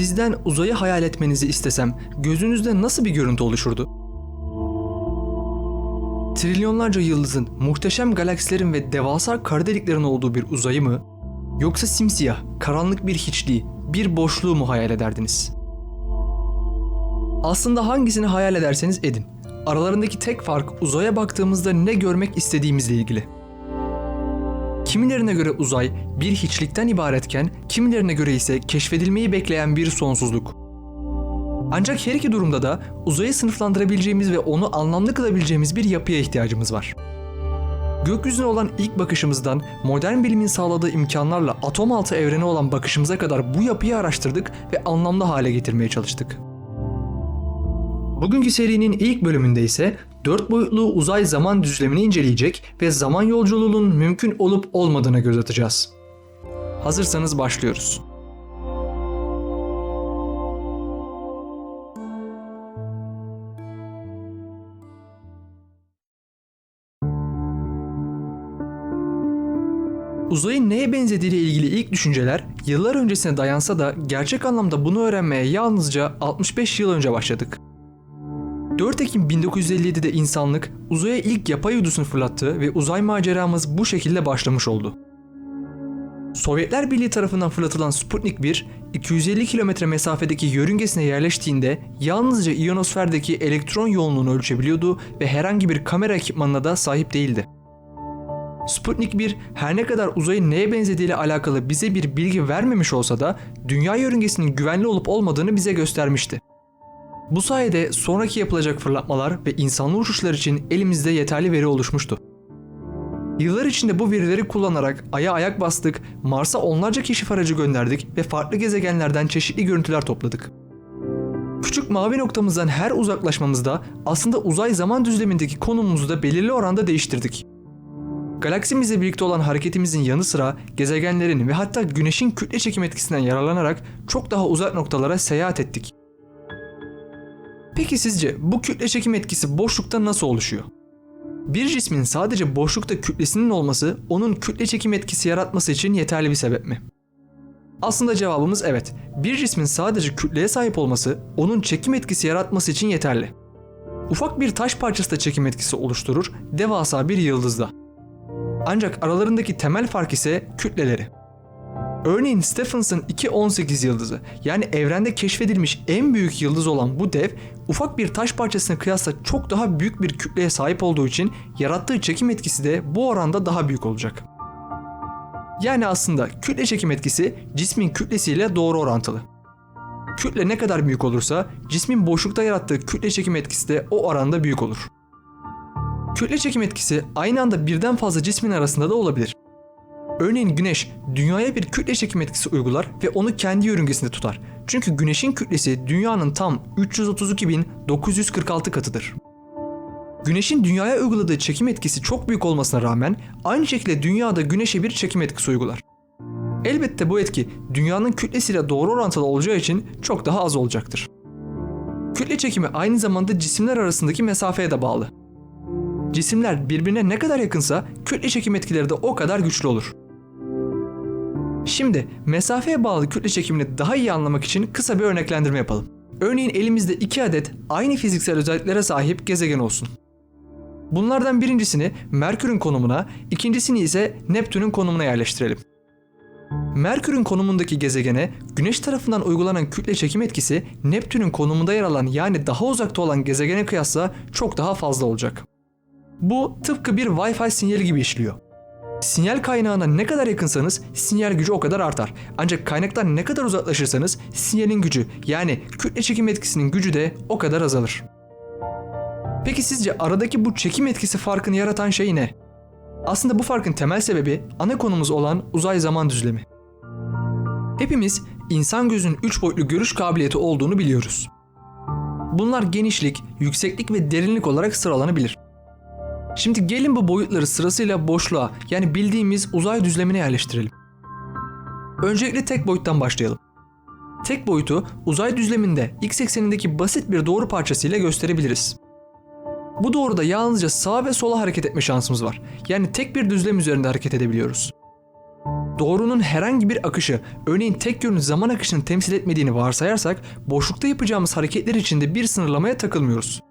Sizden uzayı hayal etmenizi istesem gözünüzde nasıl bir görüntü oluşurdu? Trilyonlarca yıldızın, muhteşem galaksilerin ve devasa kara deliklerin olduğu bir uzayı mı? Yoksa simsiyah, karanlık bir hiçliği, bir boşluğu mu hayal ederdiniz? Aslında hangisini hayal ederseniz edin. Aralarındaki tek fark uzaya baktığımızda ne görmek istediğimizle ilgili. Kimilerine göre uzay bir hiçlikten ibaretken, kimilerine göre ise keşfedilmeyi bekleyen bir sonsuzluk. Ancak her iki durumda da uzayı sınıflandırabileceğimiz ve onu anlamlı kılabileceğimiz bir yapıya ihtiyacımız var. Gökyüzüne olan ilk bakışımızdan modern bilimin sağladığı imkanlarla atom altı evrene olan bakışımıza kadar bu yapıyı araştırdık ve anlamlı hale getirmeye çalıştık. Bugünkü serinin ilk bölümünde ise dört boyutlu uzay zaman düzlemini inceleyecek ve zaman yolculuğunun mümkün olup olmadığına göz atacağız. Hazırsanız başlıyoruz. Uzayın neye benzediğiyle ilgili ilk düşünceler yıllar öncesine dayansa da gerçek anlamda bunu öğrenmeye yalnızca 65 yıl önce başladık. 4 Ekim 1957'de insanlık uzaya ilk yapay uydusunu fırlattı ve uzay maceramız bu şekilde başlamış oldu. Sovyetler Birliği tarafından fırlatılan Sputnik 1, 250 kilometre mesafedeki yörüngesine yerleştiğinde yalnızca ionosferdeki elektron yoğunluğunu ölçebiliyordu ve herhangi bir kamera ekipmanına da sahip değildi. Sputnik 1 her ne kadar uzayın neye benzediğiyle alakalı bize bir bilgi vermemiş olsa da dünya yörüngesinin güvenli olup olmadığını bize göstermişti. Bu sayede sonraki yapılacak fırlatmalar ve insanlı uçuşlar için elimizde yeterli veri oluşmuştu. Yıllar içinde bu verileri kullanarak Ay'a ayak bastık, Mars'a onlarca keşif aracı gönderdik ve farklı gezegenlerden çeşitli görüntüler topladık. Küçük mavi noktamızdan her uzaklaşmamızda aslında uzay zaman düzlemindeki konumumuzu da belirli oranda değiştirdik. Galaksimizle birlikte olan hareketimizin yanı sıra gezegenlerin ve hatta güneşin kütle çekim etkisinden yararlanarak çok daha uzak noktalara seyahat ettik. Peki sizce bu kütle çekim etkisi boşlukta nasıl oluşuyor? Bir cismin sadece boşlukta kütlesinin olması onun kütle çekim etkisi yaratması için yeterli bir sebep mi? Aslında cevabımız evet. Bir cismin sadece kütleye sahip olması onun çekim etkisi yaratması için yeterli. Ufak bir taş parçası da çekim etkisi oluşturur, devasa bir yıldızda. Ancak aralarındaki temel fark ise kütleleri. Örneğin Stephenson 2.18 yıldızı yani evrende keşfedilmiş en büyük yıldız olan bu dev ufak bir taş parçasına kıyasla çok daha büyük bir kütleye sahip olduğu için yarattığı çekim etkisi de bu oranda daha büyük olacak. Yani aslında kütle çekim etkisi cismin kütlesiyle doğru orantılı. Kütle ne kadar büyük olursa cismin boşlukta yarattığı kütle çekim etkisi de o oranda büyük olur. Kütle çekim etkisi aynı anda birden fazla cismin arasında da olabilir. Örneğin Güneş dünyaya bir kütle çekim etkisi uygular ve onu kendi yörüngesinde tutar. Çünkü Güneş'in kütlesi dünyanın tam 332.946 katıdır. Güneşin dünyaya uyguladığı çekim etkisi çok büyük olmasına rağmen aynı şekilde dünyada Güneş'e bir çekim etkisi uygular. Elbette bu etki dünyanın kütlesiyle doğru orantılı olacağı için çok daha az olacaktır. Kütle çekimi aynı zamanda cisimler arasındaki mesafeye de bağlı. Cisimler birbirine ne kadar yakınsa kütle çekim etkileri de o kadar güçlü olur. Şimdi mesafeye bağlı kütle çekimini daha iyi anlamak için kısa bir örneklendirme yapalım. Örneğin elimizde iki adet aynı fiziksel özelliklere sahip gezegen olsun. Bunlardan birincisini Merkür'ün konumuna, ikincisini ise Neptün'ün konumuna yerleştirelim. Merkür'ün konumundaki gezegene Güneş tarafından uygulanan kütle çekim etkisi Neptün'ün konumunda yer alan yani daha uzakta olan gezegene kıyasla çok daha fazla olacak. Bu tıpkı bir Wi-Fi sinyali gibi işliyor. Sinyal kaynağına ne kadar yakınsanız sinyal gücü o kadar artar. Ancak kaynaktan ne kadar uzaklaşırsanız sinyalin gücü yani kütle çekim etkisinin gücü de o kadar azalır. Peki sizce aradaki bu çekim etkisi farkını yaratan şey ne? Aslında bu farkın temel sebebi ana konumuz olan uzay zaman düzlemi. Hepimiz insan gözünün 3 boyutlu görüş kabiliyeti olduğunu biliyoruz. Bunlar genişlik, yükseklik ve derinlik olarak sıralanabilir. Şimdi gelin bu boyutları sırasıyla boşluğa yani bildiğimiz uzay düzlemine yerleştirelim. Öncelikle tek boyuttan başlayalım. Tek boyutu uzay düzleminde x eksenindeki basit bir doğru parçasıyla gösterebiliriz. Bu doğruda yalnızca sağa ve sola hareket etme şansımız var. Yani tek bir düzlem üzerinde hareket edebiliyoruz. doğrunun herhangi bir akışı, örneğin tek yönlü zaman akışını temsil etmediğini varsayarsak, boşlukta yapacağımız hareketler içinde bir sınırlamaya takılmıyoruz.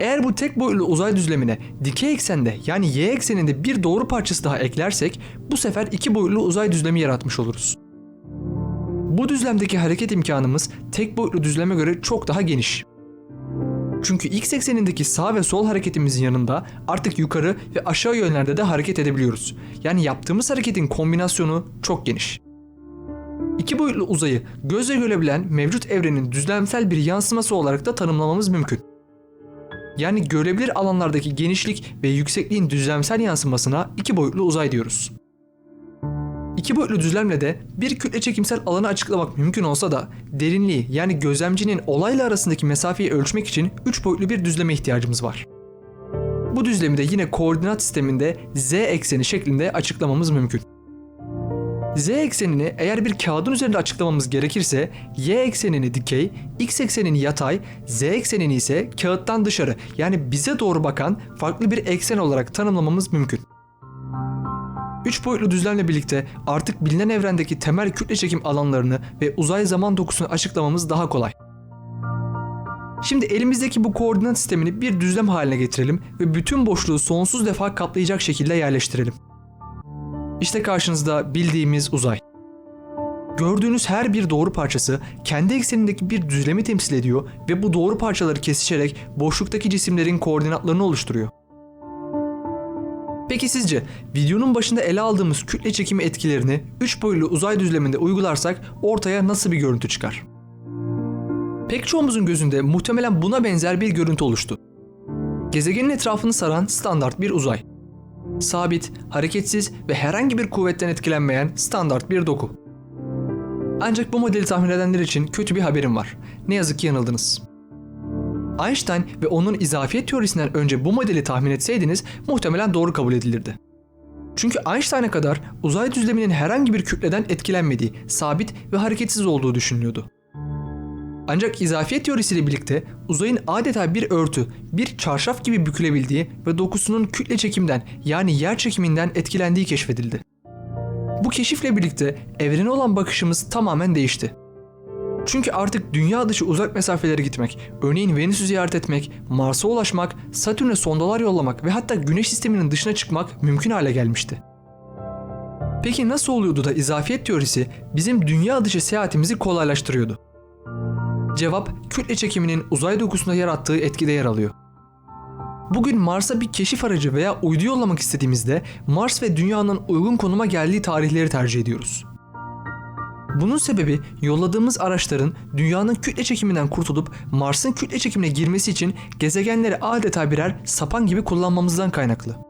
Eğer bu tek boyutlu uzay düzlemine dikey eksende yani y ekseninde bir doğru parçası daha eklersek bu sefer iki boyutlu uzay düzlemi yaratmış oluruz. Bu düzlemdeki hareket imkanımız tek boyutlu düzleme göre çok daha geniş. Çünkü x eksenindeki sağ ve sol hareketimizin yanında artık yukarı ve aşağı yönlerde de hareket edebiliyoruz. Yani yaptığımız hareketin kombinasyonu çok geniş. İki boyutlu uzayı gözle görebilen mevcut evrenin düzlemsel bir yansıması olarak da tanımlamamız mümkün. Yani görebilir alanlardaki genişlik ve yüksekliğin düzlemsel yansımasına iki boyutlu uzay diyoruz. İki boyutlu düzlemle de bir kütle çekimsel alanı açıklamak mümkün olsa da derinliği yani gözlemcinin olayla arasındaki mesafeyi ölçmek için üç boyutlu bir düzleme ihtiyacımız var. Bu düzlemi de yine koordinat sisteminde z ekseni şeklinde açıklamamız mümkün. Z eksenini eğer bir kağıdın üzerinde açıklamamız gerekirse y eksenini dikey, x eksenini yatay, z eksenini ise kağıttan dışarı yani bize doğru bakan farklı bir eksen olarak tanımlamamız mümkün. Üç boyutlu düzlemle birlikte artık bilinen evrendeki temel kütle çekim alanlarını ve uzay zaman dokusunu açıklamamız daha kolay. Şimdi elimizdeki bu koordinat sistemini bir düzlem haline getirelim ve bütün boşluğu sonsuz defa kaplayacak şekilde yerleştirelim. İşte karşınızda bildiğimiz uzay. Gördüğünüz her bir doğru parçası kendi eksenindeki bir düzlemi temsil ediyor ve bu doğru parçaları kesişerek boşluktaki cisimlerin koordinatlarını oluşturuyor. Peki sizce videonun başında ele aldığımız kütle çekimi etkilerini 3 boyutlu uzay düzleminde uygularsak ortaya nasıl bir görüntü çıkar? Pek çoğumuzun gözünde muhtemelen buna benzer bir görüntü oluştu. Gezegenin etrafını saran standart bir uzay. Sabit, hareketsiz ve herhangi bir kuvvetten etkilenmeyen standart bir doku. Ancak bu modeli tahmin edenler için kötü bir haberim var. Ne yazık ki yanıldınız. Einstein ve onun izafiyet teorisinden önce bu modeli tahmin etseydiniz muhtemelen doğru kabul edilirdi. Çünkü Einstein'a kadar uzay düzleminin herhangi bir kütleden etkilenmediği, sabit ve hareketsiz olduğu düşünülüyordu. Ancak izafiyet teorisiyle birlikte uzayın adeta bir örtü, bir çarşaf gibi bükülebildiği ve dokusunun kütle çekimden yani yer çekiminden etkilendiği keşfedildi. Bu keşifle birlikte evrene olan bakışımız tamamen değişti. Çünkü artık dünya dışı uzak mesafelere gitmek, örneğin Venüs'ü ziyaret etmek, Mars'a ulaşmak, Satürn'e sondalar yollamak ve hatta Güneş sisteminin dışına çıkmak mümkün hale gelmişti. Peki nasıl oluyordu da izafiyet teorisi bizim dünya dışı seyahatimizi kolaylaştırıyordu? Cevap kütle çekiminin uzay dokusunda yarattığı etkide yer alıyor. Bugün Mars'a bir keşif aracı veya uydu yollamak istediğimizde Mars ve Dünya'nın uygun konuma geldiği tarihleri tercih ediyoruz. Bunun sebebi yolladığımız araçların dünyanın kütle çekiminden kurtulup Mars'ın kütle çekimine girmesi için gezegenleri adeta birer sapan gibi kullanmamızdan kaynaklı.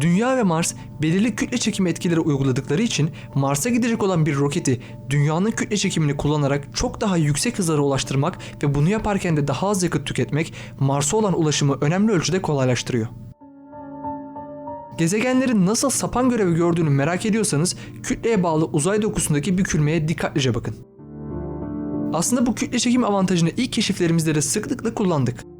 Dünya ve Mars belirli kütle çekimi etkileri uyguladıkları için Mars'a gidecek olan bir roketi dünyanın kütle çekimini kullanarak çok daha yüksek hızlara ulaştırmak ve bunu yaparken de daha az yakıt tüketmek Mars'a olan ulaşımı önemli ölçüde kolaylaştırıyor. Gezegenlerin nasıl sapan görevi gördüğünü merak ediyorsanız kütleye bağlı uzay dokusundaki bükülmeye dikkatlice bakın. Aslında bu kütle çekim avantajını ilk keşiflerimizde de sıklıkla kullandık.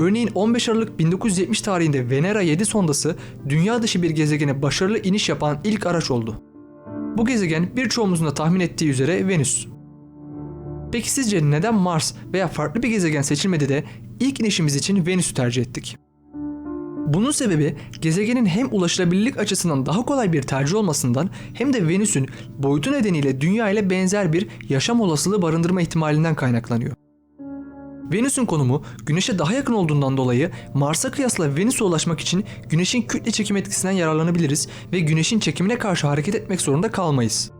Örneğin 15 Aralık 1970 tarihinde Venera 7 sondası dünya dışı bir gezegene başarılı iniş yapan ilk araç oldu. Bu gezegen birçoğumuzun da tahmin ettiği üzere Venüs. Peki sizce neden Mars veya farklı bir gezegen seçilmedi de ilk inişimiz için Venüs'ü tercih ettik? Bunun sebebi gezegenin hem ulaşılabilirlik açısından daha kolay bir tercih olmasından hem de Venüs'ün boyutu nedeniyle Dünya ile benzer bir yaşam olasılığı barındırma ihtimalinden kaynaklanıyor. Venüs'ün konumu Güneş'e daha yakın olduğundan dolayı Mars'a kıyasla Venüs'e ulaşmak için Güneş'in kütle çekim etkisinden yararlanabiliriz ve Güneş'in çekimine karşı hareket etmek zorunda kalmayız.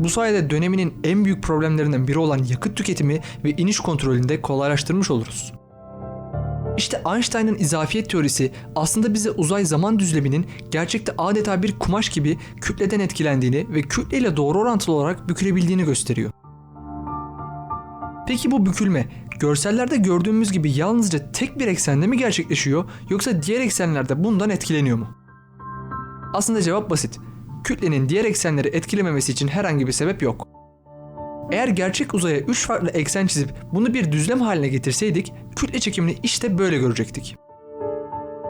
Bu sayede döneminin en büyük problemlerinden biri olan yakıt tüketimi ve iniş kontrolünü de kolaylaştırmış oluruz. İşte Einstein'ın izafiyet teorisi aslında bize uzay zaman düzleminin gerçekte adeta bir kumaş gibi kütleden etkilendiğini ve kütleyle doğru orantılı olarak bükülebildiğini gösteriyor. Peki bu bükülme görsellerde gördüğümüz gibi yalnızca tek bir eksende mi gerçekleşiyor yoksa diğer eksenlerde bundan etkileniyor mu? Aslında cevap basit. Kütlenin diğer eksenleri etkilememesi için herhangi bir sebep yok. Eğer gerçek uzaya 3 farklı eksen çizip bunu bir düzlem haline getirseydik kütle çekimini işte böyle görecektik.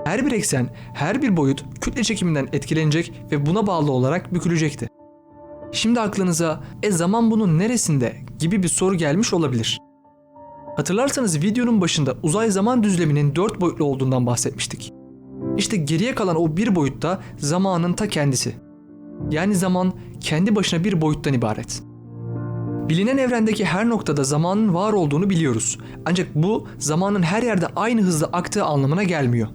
Her bir eksen, her bir boyut kütle çekiminden etkilenecek ve buna bağlı olarak bükülecekti. Şimdi aklınıza e zaman bunun neresinde gibi bir soru gelmiş olabilir. Hatırlarsanız videonun başında uzay zaman düzleminin dört boyutlu olduğundan bahsetmiştik. İşte geriye kalan o bir boyutta zamanın ta kendisi. Yani zaman kendi başına bir boyuttan ibaret. Bilinen evrendeki her noktada zamanın var olduğunu biliyoruz. Ancak bu zamanın her yerde aynı hızla aktığı anlamına gelmiyor.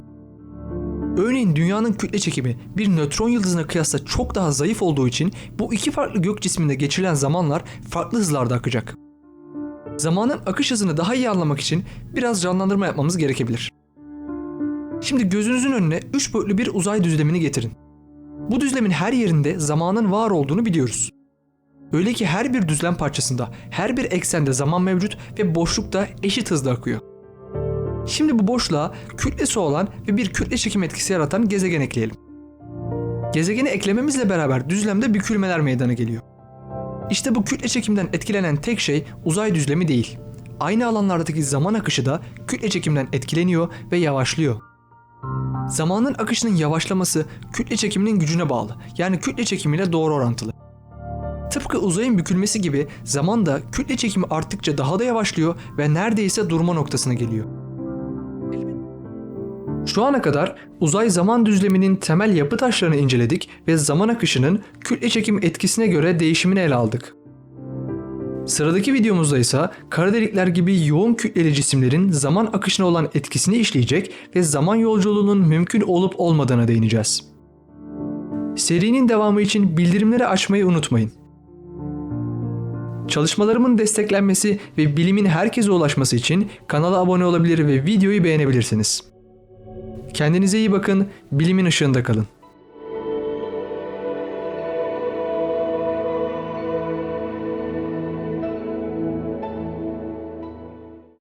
Örneğin dünyanın kütle çekimi bir nötron yıldızına kıyasla çok daha zayıf olduğu için bu iki farklı gök cisminde geçirilen zamanlar farklı hızlarda akacak. Zamanın akış hızını daha iyi anlamak için biraz canlandırma yapmamız gerekebilir. Şimdi gözünüzün önüne üç boyutlu bir uzay düzlemini getirin. Bu düzlemin her yerinde zamanın var olduğunu biliyoruz. Öyle ki her bir düzlem parçasında, her bir eksende zaman mevcut ve boşluk da eşit hızda akıyor. Şimdi bu boşluğa kütlesi olan ve bir kütle çekim etkisi yaratan gezegen ekleyelim. Gezegeni eklememizle beraber düzlemde bükülmeler meydana geliyor. İşte bu kütle çekimden etkilenen tek şey uzay düzlemi değil. Aynı alanlardaki zaman akışı da kütle çekimden etkileniyor ve yavaşlıyor. Zamanın akışının yavaşlaması kütle çekiminin gücüne bağlı. Yani kütle çekimiyle doğru orantılı. Tıpkı uzayın bükülmesi gibi zaman da kütle çekimi arttıkça daha da yavaşlıyor ve neredeyse durma noktasına geliyor. Şu ana kadar uzay zaman düzleminin temel yapı taşlarını inceledik ve zaman akışının kütle çekim etkisine göre değişimini ele aldık. Sıradaki videomuzda ise kara delikler gibi yoğun kütleli cisimlerin zaman akışına olan etkisini işleyecek ve zaman yolculuğunun mümkün olup olmadığına değineceğiz. Serinin devamı için bildirimleri açmayı unutmayın. Çalışmalarımın desteklenmesi ve bilimin herkese ulaşması için kanala abone olabilir ve videoyu beğenebilirsiniz. Kendinize iyi bakın, bilimin ışığında kalın.